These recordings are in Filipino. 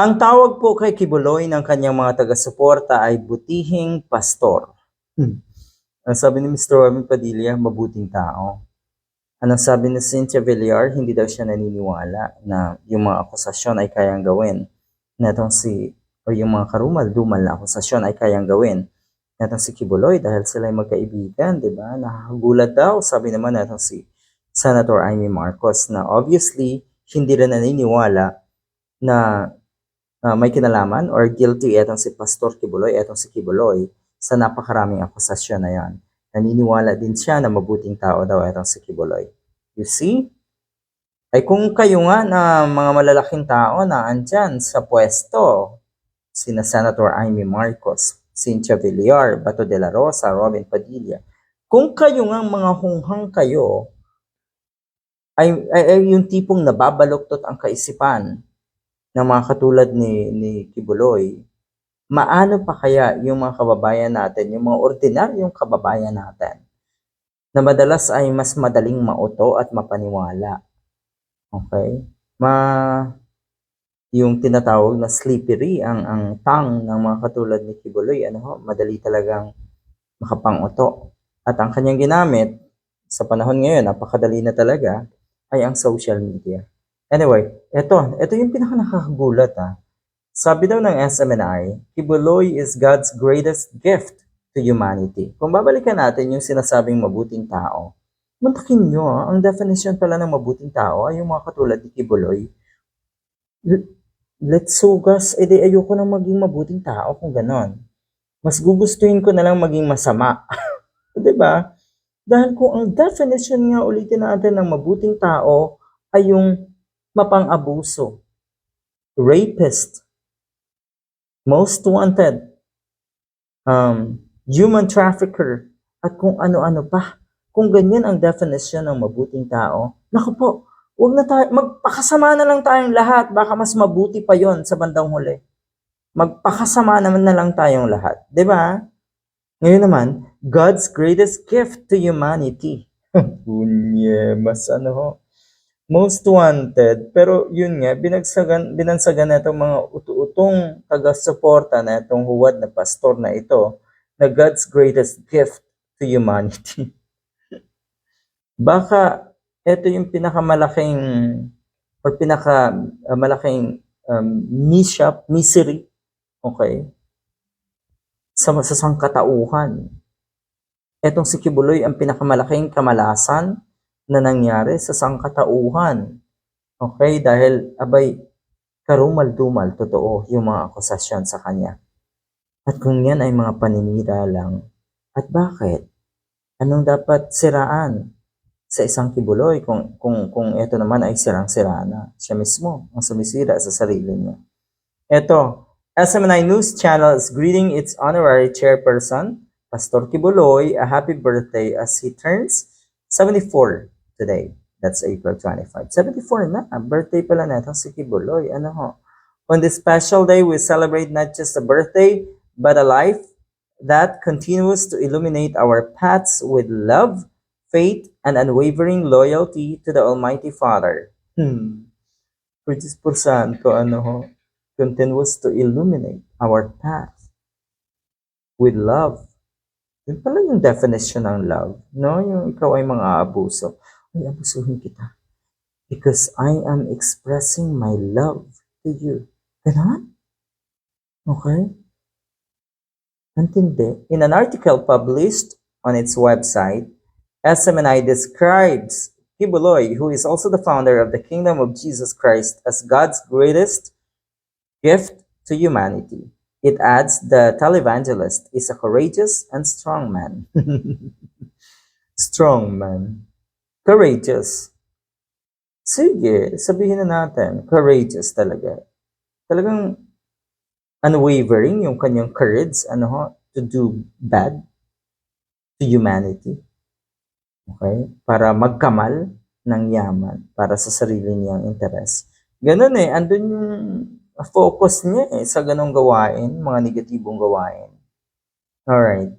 Ang tawag po kay Kibuloy ng kanyang mga taga-suporta ay butihing pastor. Hmm. Ang sabi ni Mr. Robin Padilla, mabuting tao. Anong sabi ni Cynthia Villar, hindi daw siya naniniwala na yung mga akusasyon ay kayang gawin. Na itong si, o yung mga karumal-dumal na akusasyon ay kayang gawin. Na itong si Kibuloy dahil sila ay magkaibigan, di ba? Nakakagulat daw, sabi naman na itong si Senator Amy Marcos na obviously hindi rin naniniwala na uh, may kinalaman or guilty etong si Pastor Kibuloy, etong si Kibuloy sa napakaraming akusasyon na yan. Naniniwala din siya na mabuting tao daw etong si Kibuloy. You see? Ay kung kayo nga na mga malalaking tao na andyan sa pwesto, sina Senator Amy Marcos, Cynthia Villar, Bato de la Rosa, Robin Padilla, kung kayo nga mga hunghang kayo, ay, ay, ay yung tipong nababaluktot ang kaisipan ng mga katulad ni, ni Kibuloy, maano pa kaya yung mga kababayan natin, yung mga ordinaryong kababayan natin, na madalas ay mas madaling mauto at mapaniwala. Okay? Ma yung tinatawag na slippery ang ang tang ng mga katulad ni Kibuloy, ano ho, madali talagang makapanguto. At ang kanyang ginamit sa panahon ngayon, napakadali na talaga, ay ang social media. Anyway, eto, eto yung pinaka nakakagulat ha. Sabi daw ng SMNI, Kibuloy is God's greatest gift to humanity. Kung babalikan natin yung sinasabing mabuting tao, mantakin nyo, ha? ang definition pala ng mabuting tao ay yung mga katulad ni Kibuloy. Let's sugas, edi ayoko nang maging mabuting tao kung ganon. Mas gugustuhin ko na lang maging masama. ba? Dahil kung ang definition nga ulitin natin ng mabuting tao ay yung mapang-abuso, rapist, most wanted, um, human trafficker, at kung ano-ano pa. Kung ganyan ang definition ng mabuting tao, naku po, wag na tayo, magpakasama na lang tayong lahat, baka mas mabuti pa yon sa bandang huli. Magpakasama naman na lang tayong lahat, 'di ba? Ngayon naman, God's greatest gift to humanity. Bunye, mas ano ho. Most wanted, pero yun nga, binagsagan, binansagan na itong mga utu-utong taga-suporta na itong huwad na pastor na ito na God's greatest gift to humanity. Baka ito yung pinakamalaking or pinaka uh, malaking um, mishap, misery, okay, sa, sa sangkatauhan. Etong si Kibuloy ang pinakamalaking kamalasan na nangyari sa sangkatauhan. Okay, dahil abay karumal-dumal totoo yung mga akusasyon sa kanya. At kung yan ay mga paninira lang, at bakit? Anong dapat siraan? sa isang kibuloy kung kung kung ito naman ay sirang-sira na siya mismo ang sumisira sa sarili niya. Ito, SMNI News Channel is greeting its honorary chairperson, Pastor Kibuloy, a happy birthday as he turns 74 today. That's April 25. 74 na, birthday pala na si Kibuloy. Ano ho? On this special day, we celebrate not just a birthday, but a life that continues to illuminate our paths with love, faith, and unwavering loyalty to the Almighty Father. Hmm. Which is por santo, ano ho, continues to illuminate our path with love. Yun pala yung definition ng love, no? Yung ikaw ay mga abuso. Ay, abusuhin kita. Because I am expressing my love to you. Ganon? Okay? Antindi. In an article published on its website, SMNI describes Kibuloy, who is also the founder of the Kingdom of Jesus Christ, as God's greatest gift to humanity. It adds the televangelist is a courageous and strong man. strong man. Courageous. Sige, sabihin na natin, courageous talaga. Talagang unwavering yung kanyang courage, ano ho, to do bad to humanity. Okay? Para magkamal ng yaman para sa sarili niyang interes. Ganun eh, andun yung focus niya eh sa ganong gawain, mga negatibong gawain. Alright.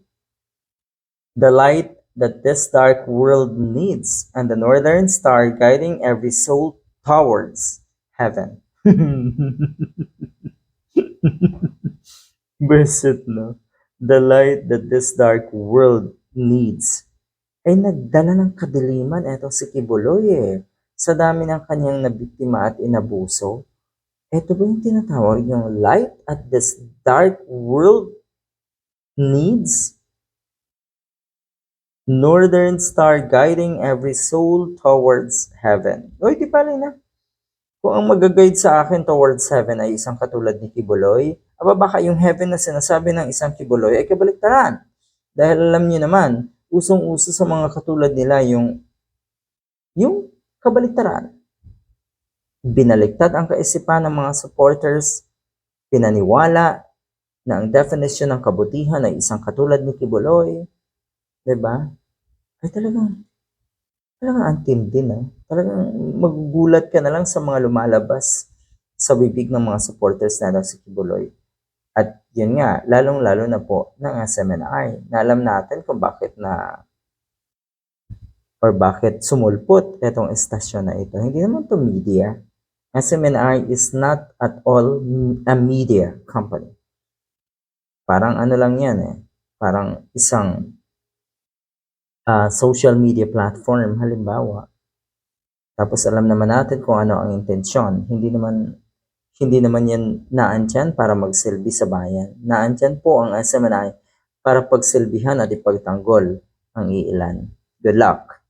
The light that this dark world needs and the northern star guiding every soul towards heaven. Blessed no? The light that this dark world needs. Ay nagdala ng kadiliman. Eto si Kibuloy eh. Sa dami ng kanyang nabiktima at inabuso. Ito ba yung tinatawag yung light at this dark world needs? Northern star guiding every soul towards heaven. Uy, di pala na. Kung ang mag-guide sa akin towards heaven ay isang katulad ni Kibuloy, aba baka yung heaven na sinasabi ng isang Kibuloy ay kabaliktaran. Dahil alam niyo naman, usong-uso sa mga katulad nila yung yung kabaliktaran. Binaliktad ang kaisipan ng mga supporters, pinaniwala na ang definition ng kabutihan ay isang katulad ni Kibuloy, 'di ba? Ay talagang talagang antim din ah. Talagang magugulat ka na lang sa mga lumalabas sa bibig ng mga supporters na si Kibuloy. At yun nga, lalong-lalo na po ng SMNI na alam natin kung bakit na or bakit sumulpot itong estasyon na ito. Hindi naman to media. SMNI is not at all a media company. Parang ano lang yan eh. Parang isang ah, social media platform halimbawa. Tapos alam naman natin kung ano ang intensyon. Hindi naman hindi naman yan naandyan para magsilbi sa bayan. Naandyan po ang SMNI para pagsilbihan at ipagtanggol ang iilan. Good luck!